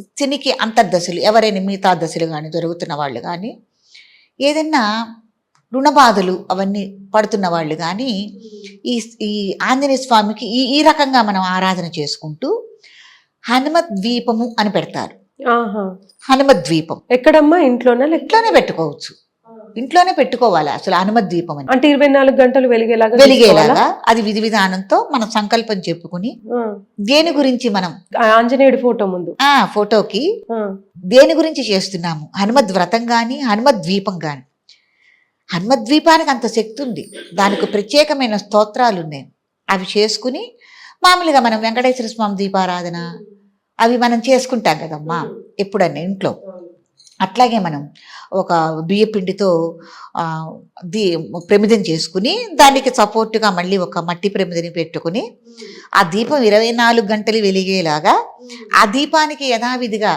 శనికి అంతర్దశలు ఎవరైనా మిగతా దశలు కానీ జరుగుతున్న వాళ్ళు కానీ ఏదైనా రుణబాధలు అవన్నీ పడుతున్న వాళ్ళు కానీ ఈ ఈ ఆంజనేయ స్వామికి ఈ ఈ రకంగా మనం ఆరాధన చేసుకుంటూ హనుమత్ ద్వీపము అని పెడతారు. ఆహా. హనుమత్ ద్వీపం. ఎక్కడమ్మా? ఇంట్లోనా ఇంట్లోనే పెట్టుకోవచ్చు. ఇంట్లోనే పెట్టుకోవాలి అసలు హనుమత్ ద్వీపం అని. అంటే ఇరవై నాలుగు గంటలు వెలిగేలాగా? వెలిగేలాగా అది విధి విధానంతో మనం సంకల్పం చెప్పుకుని. దేని గురించి మనం ఆంజనేయుడి ఫోటో ముందు. ఆ ఫోటోకి. దేని గురించి చేస్తున్నాము? హనుమద్ వ్రతం కానీ హనుమద్ ద్వీపం కానీ హనుమద్ ద్వీపానికి అంత శక్తి ఉంది. దానికి ప్రత్యేకమైన స్తోత్రాలు ఉన్నాయి. అవి చేసుకుని మామూలుగా మనం వెంకటేశ్వర స్వామి దీపారాధన అవి మనం చేసుకుంటాం కదమ్మా ఎప్పుడన్నా ఇంట్లో. అట్లాగే మనం ఒక బియ్యపిండితో ది దీ ప్రమిదం చేసుకుని దానికి సపోర్ట్గా మళ్ళీ ఒక మట్టి ప్రమిదని పెట్టుకుని ఆ దీపం ఇరవై నాలుగు గంటలు వెలిగేలాగా ఆ దీపానికి యథావిధిగా